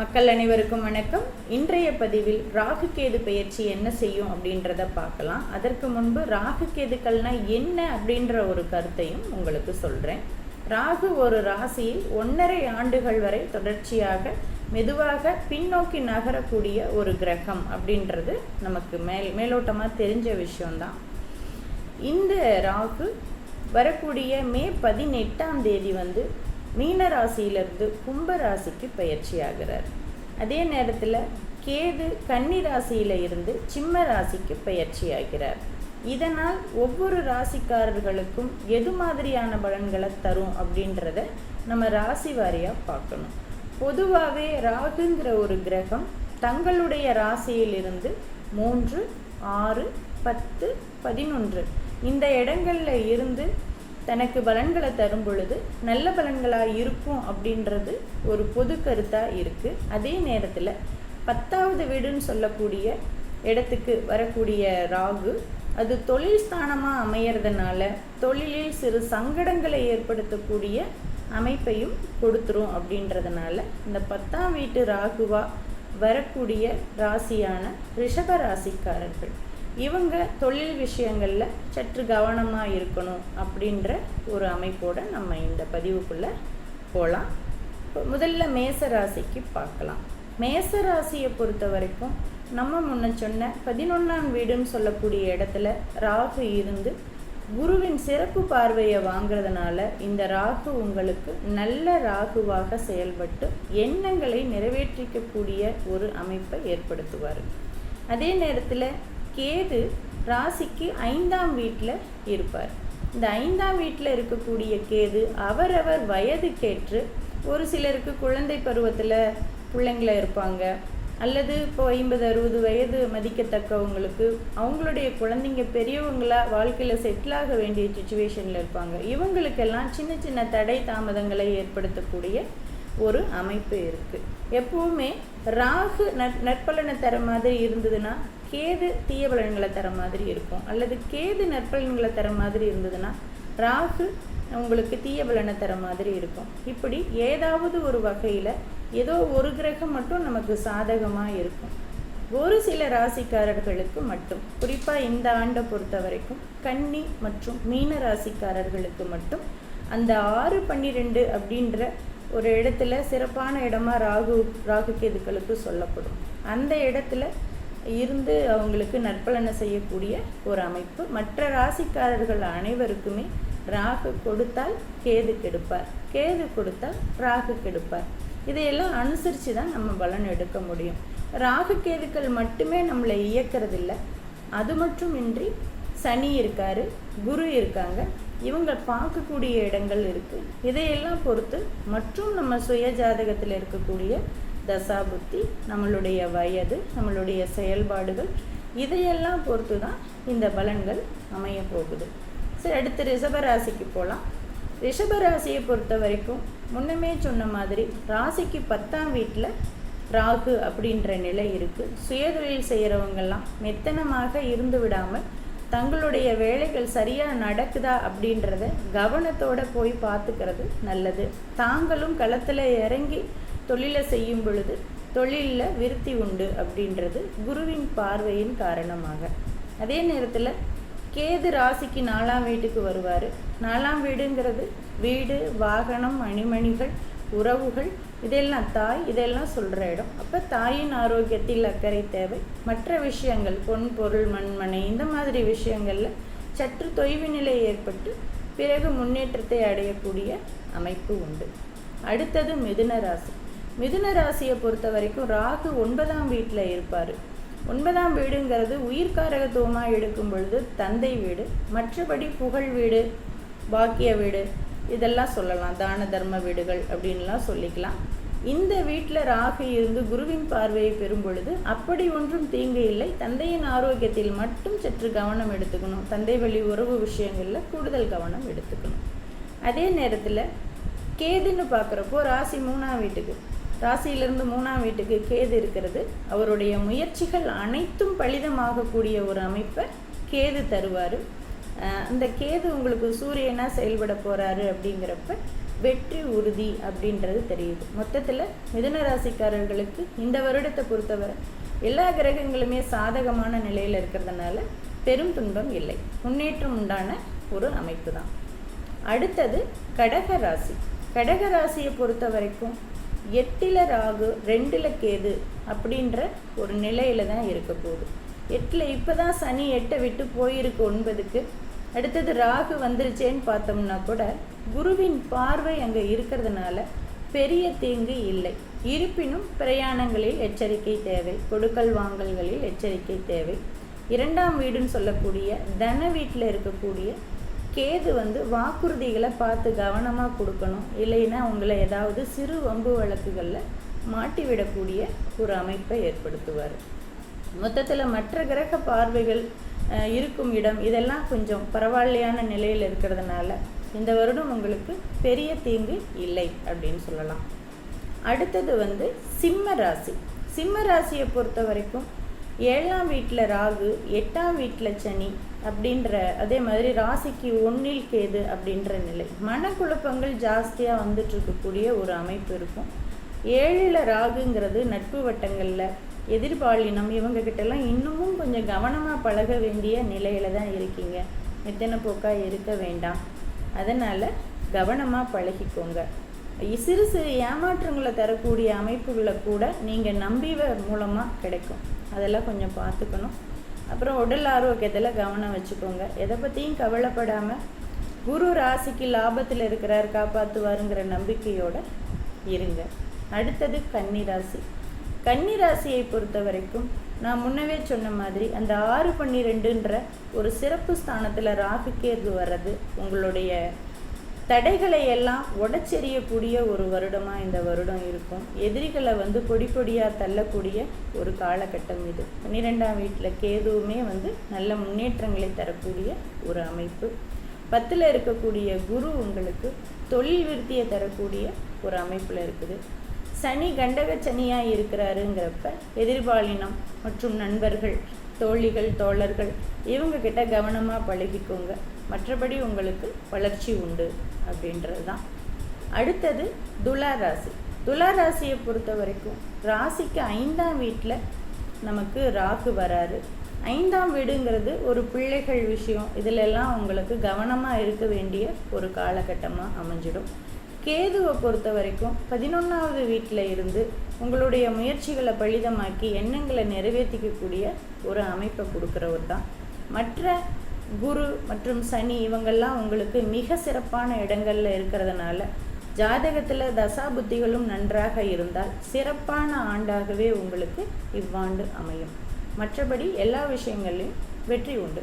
மக்கள் அனைவருக்கும் வணக்கம். இன்றைய பதிவில் ராகு கேது பயிற்சி என்ன செய்யும் அப்படின்றத பார்க்கலாம். அதற்கு முன்பு ராகு கேதுக்கள்னா என்ன அப்படின்ற ஒரு கருத்தையும் உங்களுக்கு சொல்கிறேன் ராகு ஒரு ராசியில் ஒன்றரை ஆண்டுகள் வரை தொடர்ச்சியாக மெதுவாக பின்னோக்கி நகரக்கூடிய ஒரு கிரகம் அப்படின்றது நமக்கு மேல் மேலோட்டமாக தெரிஞ்ச விஷயம்தான். இந்த ராகு வரக்கூடிய மே பதினெட்டாம் தேதி வந்து மீன ராசியிலிருந்து கும்ப ராசிக்கு பயிற்சி ஆகிறார் அதே நேரத்தில் கேது கன்னி ராசியில இருந்து சிம்ம ராசிக்கு பயிற்சி ஆகிறார் இதனால் ஒவ்வொரு ராசிக்காரர்களுக்கும் எது மாதிரியான பலன்களை தரும் அப்படின்றத நம்ம ராசி வாரியாக பார்க்கணும். பொதுவாகவே ராகுங்கிற ஒரு கிரகம் தங்களுடைய ராசியிலிருந்து மூன்று ஆறு பத்து பதினொன்று இந்த இடங்களில் இருந்து தனக்கு பலன்களை தரும் பொழுது நல்ல பலன்களாக இருக்கும் அப்படின்றது ஒரு பொது கருத்தாக இருக்குது அதே நேரத்தில் பத்தாவது வீடுன்னு சொல்லக்கூடிய இடத்துக்கு வரக்கூடிய ராகு அது தொழில் ஸ்தானமாக அமையறதுனால தொழிலில் சிறு சங்கடங்களை ஏற்படுத்தக்கூடிய அமைப்பையும் கொடுத்துரும் அப்படின்றதுனால இந்த பத்தாம் வீட்டு ராகுவா வரக்கூடிய ராசியான ரிஷப ராசிக்காரர்கள் இவங்க தொழில் விஷயங்களில் சற்று கவனமாக இருக்கணும் அப்படின்ற ஒரு அமைப்போடு நம்ம இந்த பதிவுக்குள்ளே போகலாம் முதல்ல மேச ராசிக்கு பார்க்கலாம். மேச ராசியை பொறுத்த வரைக்கும் நம்ம முன்ன சொன்ன பதினொன்றாம் வீடுன்னு சொல்லக்கூடிய இடத்துல ராகு இருந்து குருவின் சிறப்பு பார்வையை வாங்குறதுனால இந்த ராகு உங்களுக்கு நல்ல ராகுவாக செயல்பட்டு எண்ணங்களை நிறைவேற்றிக்கக்கூடிய ஒரு அமைப்பை ஏற்படுத்துவார். அதே நேரத்தில் கேது ராசிக்கு ஐந்தாம் வீட்டில் இருப்பார். இந்த ஐந்தாம் வீட்டில் இருக்கக்கூடிய கேது அவரவர் வயதுக்கேற்று ஒரு சிலருக்கு குழந்தை பருவத்தில் பிள்ளைங்கள இருப்பாங்க. அல்லது இப்போ ஐம்பது அறுபது வயது மதிக்கத்தக்கவங்களுக்கு அவங்களுடைய குழந்தைங்க பெரியவங்களா வாழ்க்கையில் செட்டில் ஆக வேண்டிய சுச்சுவேஷனில் இருப்பாங்க. இவங்களுக்கெல்லாம் சின்ன சின்ன தடை தாமதங்களை ஏற்படுத்தக்கூடிய ஒரு அமைப்பு இருக்குது எப்பவுமே ராகு நற் நற்பலனை தர மாதிரி இருந்ததுன்னா கேது தீய பலன்களை தர மாதிரி இருக்கும். அல்லது கேது நற்பலன்களை தர மாதிரி இருந்ததுன்னா ராகு உங்களுக்கு தீய பலனை தர மாதிரி இருக்கும். இப்படி ஏதாவது ஒரு வகையில் ஏதோ ஒரு கிரகம் மட்டும் நமக்கு சாதகமாக இருக்கும். ஒரு சில ராசிக்காரர்களுக்கு மட்டும் குறிப்பாக இந்த ஆண்டை பொறுத்த வரைக்கும் கன்னி மற்றும் மீன ராசிக்காரர்களுக்கு மட்டும் அந்த ஆறு பன்னிரெண்டு அப்படின்ற ஒரு இடத்துல சிறப்பான இடமா ராகு ராகு கேதுக்களுக்கு சொல்லப்படும். அந்த இடத்துல இருந்து அவங்களுக்கு நற்பலனை செய்யக்கூடிய ஒரு அமைப்பு. மற்ற ராசிக்காரர்கள் அனைவருக்குமே ராகு கொடுத்தால் கேது கெடுப்பார். கேது கொடுத்தால் ராகு கெடுப்பார். இதையெல்லாம் அனுசரித்து தான் நம்ம பலன் எடுக்க முடியும். ராகு கேதுக்கள் மட்டுமே நம்மளை இயக்கிறதில்ல. அது மட்டுமின்றி சனி இருக்காரு குரு இருக்காங்க. இவங்க பார்க்கக்கூடிய இடங்கள் இருக்குது இதையெல்லாம் பொறுத்து மற்றும் நம்ம சுய ஜாதகத்தில் இருக்கக்கூடிய தசாபுத்தி நம்மளுடைய வயது நம்மளுடைய செயல்பாடுகள் இதையெல்லாம் பொறுத்து தான் இந்த பலன்கள் அமைய போகுது. சரி அடுத்து ரிஷபராசிக்கு போகலாம் ரிஷபராசியை பொறுத்த வரைக்கும் முன்னமே சொன்ன மாதிரி ராசிக்கு பத்தாம் வீட்டில் ராகு அப்படின்ற நிலை இருக்குது சுயதொழில் செய்கிறவங்கெல்லாம் மெத்தனமாக இருந்து விடாமல் தங்களுடைய வேலைகள் சரியாக நடக்குதா அப்படின்றத கவனத்தோடு போய் பார்த்துக்கிறது நல்லது. தாங்களும் களத்தில் இறங்கி தொழிலை செய்யும் பொழுது தொழிலில் விருத்தி உண்டு அப்படின்றது குருவின் பார்வையின் காரணமாக. அதே நேரத்தில் கேது ராசிக்கு நாலாம் வீட்டுக்கு வருவார். நாலாம் வீடுங்கிறது வீடு வாகனம் மணிமணிகள் உறவுகள் இதெல்லாம் தாய் இதெல்லாம் சொல்கிற இடம். அப்போ தாயின் ஆரோக்கியத்தில் அக்கறை தேவை. மற்ற விஷயங்கள் பொன் பொருள் மண்மனை இந்த மாதிரி விஷயங்களில் சற்று தொய்வு நிலை ஏற்பட்டு பிறகு முன்னேற்றத்தை அடையக்கூடிய அமைப்பு உண்டு. அடுத்தது மிதுன ராசி. மிதுன ராசியை பொறுத்த வரைக்கும் ராகு ஒன்பதாம் வீட்டில் இருப்பார். ஒன்பதாம் வீடுங்கிறது உயிர்காரகத்துவமாக எடுக்கும் பொழுது தந்தை வீடு மற்றபடி புகழ் வீடு பாக்கிய வீடு இதெல்லாம் சொல்லலாம். தான தர்ம வீடுகள் அப்படின்லாம் சொல்லிக்கலாம். இந்த வீட்டில் ராகு இருந்து குருவின் பார்வையை பெறும் பொழுது அப்படி ஒன்றும் தீங்கு இல்லை. தந்தையின் ஆரோக்கியத்தில் மட்டும் சற்று கவனம் எடுத்துக்கணும். தந்தை வழி உறவு விஷயங்களில் கூடுதல் கவனம் எடுத்துக்கணும். அதே நேரத்தில் கேதுன்னு பார்க்குறப்போ ராசி மூணாம் வீட்டுக்கு ராசியிலிருந்து மூணாம் வீட்டுக்கு கேது இருக்கிறது. அவருடைய முயற்சிகள் அனைத்தும் பலிதமாகக்கூடிய ஒரு அமைப்பை கேது தருவார். அந்த கேது உங்களுக்கு சூரியனாக செயல்பட போகிறாரு அப்படிங்கிறப்ப வெற்றி உறுதி அப்படின்றது தெரியுது. மொத்தத்தில் மிதுன ராசிக்காரர்களுக்கு இந்த வருடத்தை பொறுத்தவரை எல்லா கிரகங்களுமே சாதகமான நிலையில் இருக்கிறதுனால பெரும் துன்பம் இல்லை. முன்னேற்றம் உண்டான ஒரு அமைப்பு தான். அடுத்தது கடக ராசி. கடக ராசியை பொறுத்த வரைக்கும் எட்டில் ராகு ரெண்டில் கேது அப்படின்ற ஒரு நிலையில தான் இருக்க போகுது. எட்டில் இப்போ தான் சனி எட்டை விட்டு போயிருக்கு ஒன்பதுக்கு. அடுத்தது ராகு வந்துருச்சேன்னு பார்த்தோம்னா கூட குருவின் பார்வை அங்கே இருக்கிறதுனால பெரிய தீங்கு இல்லை. இருப்பினும் பிரயாணங்களில் எச்சரிக்கை தேவை கொடுக்கல் வாங்கல்களில் எச்சரிக்கை தேவை. இரண்டாம் வீடுன்னு சொல்லக்கூடிய தன வீட்டில் இருக்கக்கூடிய கேது வந்து வாக்குறுதிகளை பார்த்து கவனமாக கொடுக்கணும். இல்லைன்னா உங்களை ஏதாவது சிறு வம்பு வழக்குகளில் மாட்டிவிடக்கூடிய ஒரு அமைப்பை ஏற்படுத்துவார். மொத்தத்தில் மற்ற கிரக பார்வைகள் இருக்கும் இடம் இதெல்லாம் கொஞ்சம் பரவாயில்லையான நிலையில் இருக்கிறதுனால இந்த வருடம் உங்களுக்கு பெரிய தீங்கு இல்லை அப்படின்னு சொல்லலாம். அடுத்தது வந்து சிம்ம ராசி. சிம்ம ராசியை பொறுத்த வரைக்கும் ஏழாம் வீட்டில் ராகு எட்டாம் வீட்டில் சனி அப்படின்ற அதே மாதிரி ராசிக்கு ஒன்றில் கேது அப்படின்ற நிலை. மனக்குழப்பங்கள் ஜாஸ்தியாக வந்துட்டு இருக்கக்கூடிய ஒரு அமைப்பு இருக்கும். ஏழில் ராகுங்கிறது நட்பு வட்டங்களில் எதிர்பாலினம். இவங்கக்கிட்டலாம் இன்னமும் கொஞ்சம் கவனமாக பழக வேண்டிய நிலையில தான் இருக்கீங்க. மெத்தனை போக்காக இருக்க வேண்டாம். அதனால் கவனமாக பழகிக்கோங்க. சிறு சிறு ஏமாற்றங்களை தரக்கூடிய அமைப்புகளை கூட நீங்கள் நம்பிவ மூலமாக கிடைக்கும். அதெல்லாம் கொஞ்சம் பார்த்துக்கணும். அப்புறம் உடல் ஆரோக்கியத்தில் கவனம் வச்சுக்கோங்க. எதை பற்றியும் கவலைப்படாமல் குரு ராசிக்கு லாபத்தில் இருக்கிறார் காப்பாற்றுவாருங்கிற நம்பிக்கையோடு இருங்க. அடுத்தது கன்னி ராசி. கன்னி ராசியை பொறுத்த வரைக்கும் நான் முன்னவே சொன்ன மாதிரி அந்த ஆறு பன்னிரெண்டுன்ற ஒரு சிறப்பு ஸ்தானத்தில் ராகு கேது வர்றது உங்களுடைய தடைகளை எல்லாம் உடச்செறியக்கூடிய ஒரு வருடமாக இந்த வருடம் இருக்கும். எதிரிகளை வந்து பொடி பொடியாக தள்ளக்கூடிய ஒரு காலகட்டம் இது. பன்னிரெண்டாம் வீட்டில் கேதுவுமே வந்து நல்ல முன்னேற்றங்களை தரக்கூடிய ஒரு அமைப்பு. பத்தில் இருக்கக்கூடிய குரு உங்களுக்கு தொழில் விருத்தியை தரக்கூடிய ஒரு அமைப்பில் இருக்குது. சனி கண்டக சனியாக இருக்கிறாருங்கிறப்ப எதிர்பாலினம் மற்றும் நண்பர்கள் தோழிகள் தோழர்கள் இவங்க கிட்ட கவனமாக பழகிக்கோங்க. மற்றபடி உங்களுக்கு வளர்ச்சி உண்டு. அப்படின்றது தான் அடுத்தது துலா ராசி துலா ராசியை பொறுத்த வரைக்கும் ராசிக்கு ஐந்தாம் வீட்டில் நமக்கு ராகு வராரு. ஐந்தாம் வீடுங்கிறது ஒரு பிள்ளைகள் விஷயம். இதிலெல்லாம் உங்களுக்கு கவனமாக இருக்க வேண்டிய ஒரு காலகட்டமாக அமைஞ்சிடும். கேதுவை பொறுத்த வரைக்கும் பதினொன்றாவது வீட்டில் இருந்து உங்களுடைய முயற்சிகளை பலிதமாக்கி எண்ணங்களை நிறைவேற்றிக்கக்கூடிய ஒரு அமைப்பை கொடுக்குறவர் தான் மற்ற குரு மற்றும் சனி இவங்கெல்லாம் உங்களுக்கு மிக சிறப்பான இடங்களில் இருக்கிறதுனால ஜாதகத்தில் தசா புத்திகளும் நன்றாக இருந்தால் சிறப்பான ஆண்டாகவே உங்களுக்கு இவ்வாண்டு அமையும். மற்றபடி எல்லா விஷயங்களையும் வெற்றி உண்டு.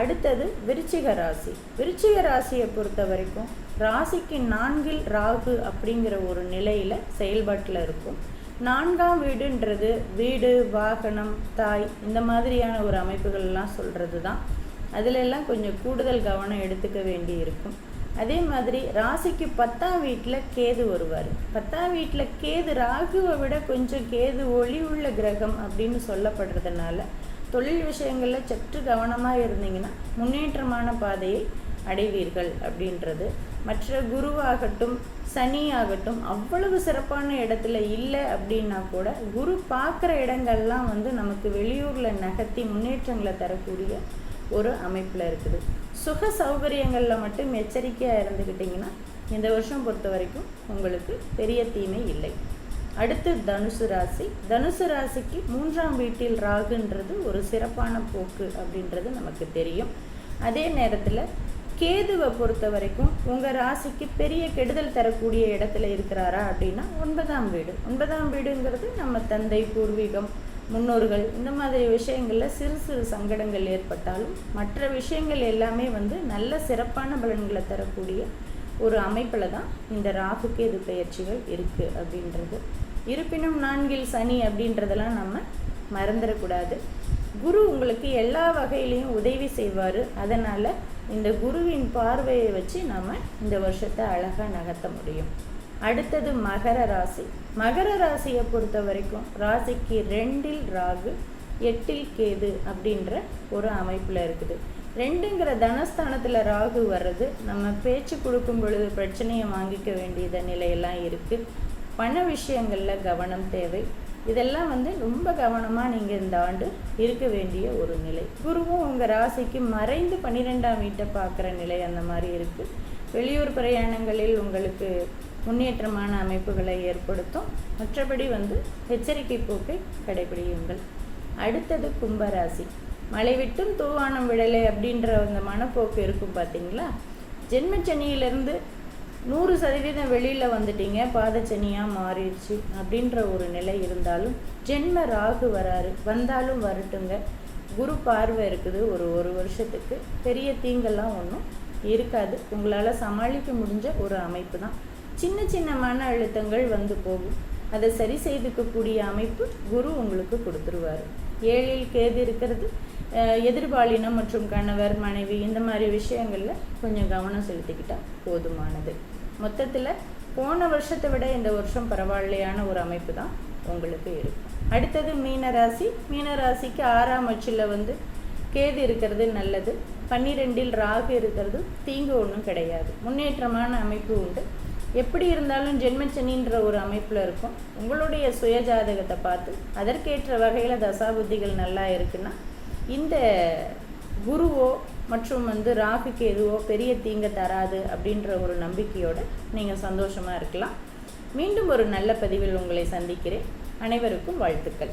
அடுத்தது விருச்சிக ராசி. விருச்சிக ராசியை பொறுத்த வரைக்கும் ராசிக்கு நான்கில் ராகு அப்படிங்கிற ஒரு நிலையில் செயல்பாட்டில் இருக்கும். நான்காம் வீடுன்றது வீடு வாகனம் தாய் இந்த மாதிரியான ஒரு அமைப்புகள்லாம் சொல்கிறது தான் அதிலெல்லாம் கொஞ்சம் கூடுதல் கவனம் எடுத்துக்க வேண்டி இருக்கும் அதே மாதிரி ராசிக்கு பத்தாம் வீட்டில் கேது வருவார். பத்தாம் வீட்டில் கேது ராகுவை விட கொஞ்சம் கேது ஒளி உள்ள கிரகம் அப்படின்னு சொல்லப்படுறதுனால தொழில் விஷயங்களில் சற்று கவனமாக இருந்தீங்கன்னா முன்னேற்றமான பாதையை அடைவீர்கள் அப்படின்றது. மற்ற குருவாகட்டும் சனி ஆகட்டும் அவ்வளவு சிறப்பான இடத்துல இல்லை அப்படின்னா கூட குரு பார்க்குற இடங்கள்லாம் வந்து நமக்கு வெளியூரில் நகர்த்தி முன்னேற்றங்களை தரக்கூடிய ஒரு அமைப்பில் இருக்குது. சுக சௌகரியங்களில் மட்டும் எச்சரிக்கையாக இருந்துக்கிட்டிங்கன்னா இந்த வருஷம் பொறுத்த வரைக்கும் உங்களுக்கு பெரிய தீமை இல்லை. அடுத்து தனுசு ராசி. தனுசு ராசிக்கு மூன்றாம் வீட்டில் ராகுன்றது ஒரு சிறப்பான போக்கு அப்படின்றது நமக்கு தெரியும். அதே நேரத்தில் கேதுவை பொறுத்த வரைக்கும் உங்கள் ராசிக்கு பெரிய கெடுதல் தரக்கூடிய இடத்துல இருக்கிறாரா அப்படின்னா ஒன்பதாம் வீடு. ஒன்பதாம் வீடுங்கிறது நம்ம தந்தை பூர்வீகம் முன்னோர்கள் இந்த மாதிரி விஷயங்களில் சிறு சிறு சங்கடங்கள் ஏற்பட்டாலும் மற்ற விஷயங்கள் எல்லாமே வந்து நல்ல சிறப்பான பலன்களை தரக்கூடிய ஒரு அமைப்பில் தான் இந்த ராகுக்கு எது பயிற்சிகள் இருக்குது அப்படின்றது. இருப்பினும் நான்கில் சனி அப்படின்றதெல்லாம் நம்ம மறந்துடக்கூடாது. குரு உங்களுக்கு எல்லா வகையிலையும் உதவி செய்வார். அதனால் இந்த குருவின் பார்வையை வச்சு நம்ம இந்த வருஷத்தை அழகாக நகர்த்த முடியும். அடுத்தது மகர ராசி. மகர ராசியை பொறுத்த வரைக்கும் ராசிக்கு ரெண்டில் ராகு எட்டில் கேது அப்படின்ற ஒரு அமைப்பில் இருக்குது. ரெண்டுங்கிற தனஸ்தானத்தில் ராகு வர்றது நம்ம பேச்சு கொடுக்கும் பொழுது பிரச்சனையை வாங்கிக்க வேண்டியத நிலையெல்லாம் இருக்குது பண விஷயங்களில் கவனம் தேவை. இதெல்லாம் வந்து ரொம்ப கவனமாக நீங்கள் இந்த ஆண்டு இருக்க வேண்டிய ஒரு நிலை. குருவும் உங்கள் ராசிக்கு மறைந்து பன்னிரெண்டாம் வீட்டை பார்க்குற நிலை அந்த மாதிரி இருக்குது வெளியூர் பிரயாணங்களில் உங்களுக்கு முன்னேற்றமான அமைப்புகளை ஏற்படுத்தும். மற்றபடி வந்து எச்சரிக்கை போக்கை கடைபிடியுங்கள். அடுத்தது கும்பராசி. மழை விட்டும் தூவானம் விடலை அப்படின்ற அந்த மனப்போக்கு இருக்கும் பார்த்தீங்களா? ஜென்மச்சனியிலேருந்து நூறு சதவீதம் வெளியில் வந்துட்டீங்க. பாதச்சனியாக மாறிடுச்சு அப்படின்ற ஒரு நிலை இருந்தாலும் ஜென்ம ராகு வராரு. வந்தாலும் வரட்டுங்க. குரு பார்வை இருக்குது ஒரு ஒரு வருஷத்துக்கு. பெரிய தீங்கெல்லாம் ஒன்றும் இருக்காது. உங்களால் சமாளிக்க முடிஞ்ச ஒரு அமைப்பு தான். சின்ன சின்ன மன அழுத்தங்கள் வந்து போகும். அதை சரி செய்துக்கக்கூடிய அமைப்பு குரு உங்களுக்கு கொடுத்துருவார். ஏழில் கேது இருக்கிறது எதிர்பாலினம் மற்றும் கணவர் மனைவி இந்த மாதிரி விஷயங்களில் கொஞ்சம் கவனம் செலுத்திக்கிட்டால் போதுமானது. மொத்தத்தில் போன வருஷத்தை விட இந்த வருஷம் பரவாயில்லையான ஒரு அமைப்பு தான் உங்களுக்கு இருக்கும் அடுத்தது மீனராசி. மீனராசிக்கு ஆறாம் அச்சில் வந்து கேது இருக்கிறது நல்லது. பன்னிரெண்டில் ராகு இருக்கிறது தீங்கு ஒன்றும் கிடையாது. முன்னேற்றமான அமைப்பு உண்டு. எப்படி இருந்தாலும் ஜென்மச்சனின்ற ஒரு அமைப்பில் இருக்கும். உங்களுடைய சுயஜாதகத்தை பார்த்து அதற்கேற்ற வகையில் தசாபுத்திகள் நல்லா இருக்குன்னா இந்த குருவோ மற்றும் வந்து ராகுக்கு எதுவோ பெரிய தீங்கை தராது அப்படின்ற ஒரு நம்பிக்கையோடு நீங்கள் சந்தோஷமாக இருக்கலாம். மீண்டும் ஒரு நல்ல பதிவில் உங்களை சந்திக்கிறேன். அனைவருக்கும் வாழ்த்துக்கள்.